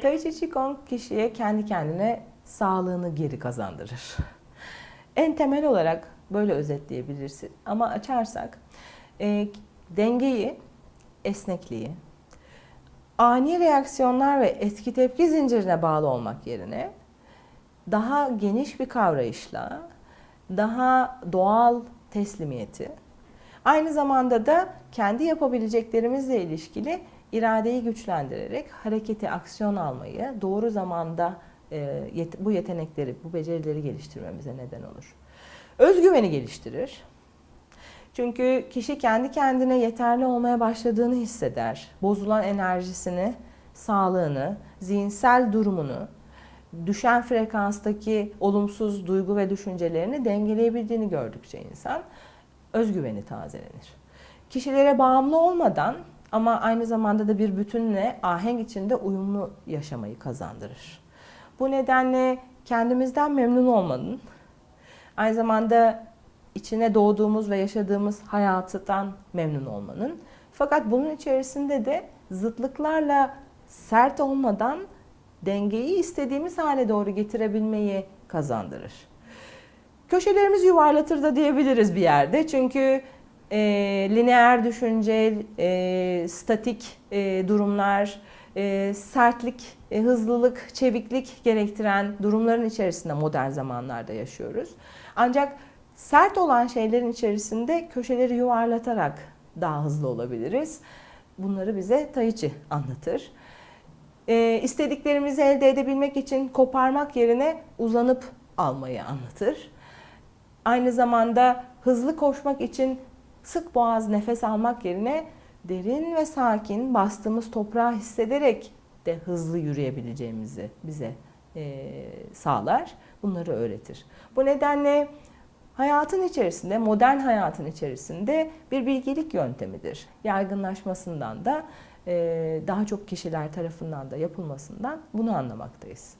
Tai Chi Qigong kişiye kendi kendine sağlığını geri kazandırır. En temel olarak böyle özetleyebilirsin. Ama açarsak e, dengeyi, esnekliği, ani reaksiyonlar ve etki tepki zincirine bağlı olmak yerine daha geniş bir kavrayışla, daha doğal teslimiyeti, aynı zamanda da kendi yapabileceklerimizle ilişkili iradeyi güçlendirerek hareketi, aksiyon almayı doğru zamanda e, yet- bu yetenekleri, bu becerileri geliştirmemize neden olur. Özgüveni geliştirir. Çünkü kişi kendi kendine yeterli olmaya başladığını hisseder. Bozulan enerjisini, sağlığını, zihinsel durumunu, düşen frekanstaki olumsuz duygu ve düşüncelerini dengeleyebildiğini gördükçe insan özgüveni tazelenir. Kişilere bağımlı olmadan ama aynı zamanda da bir bütünle ahenk içinde uyumlu yaşamayı kazandırır. Bu nedenle kendimizden memnun olmanın, aynı zamanda içine doğduğumuz ve yaşadığımız hayattan memnun olmanın fakat bunun içerisinde de zıtlıklarla sert olmadan dengeyi istediğimiz hale doğru getirebilmeyi kazandırır. Köşelerimiz yuvarlatır da diyebiliriz bir yerde. Çünkü e, lineer düşünce, e, statik e, durumlar, e, sertlik, e, hızlılık, çeviklik gerektiren durumların içerisinde modern zamanlarda yaşıyoruz. Ancak sert olan şeylerin içerisinde köşeleri yuvarlatarak daha hızlı olabiliriz. Bunları bize Tai Chi anlatır. E, istediklerimizi elde edebilmek için koparmak yerine uzanıp almayı anlatır. Aynı zamanda hızlı koşmak için sık boğaz nefes almak yerine derin ve sakin bastığımız toprağı hissederek de hızlı yürüyebileceğimizi bize e, sağlar. Bunları öğretir. Bu nedenle hayatın içerisinde, modern hayatın içerisinde bir bilgelik yöntemidir. Yaygınlaşmasından da e, daha çok kişiler tarafından da yapılmasından bunu anlamaktayız.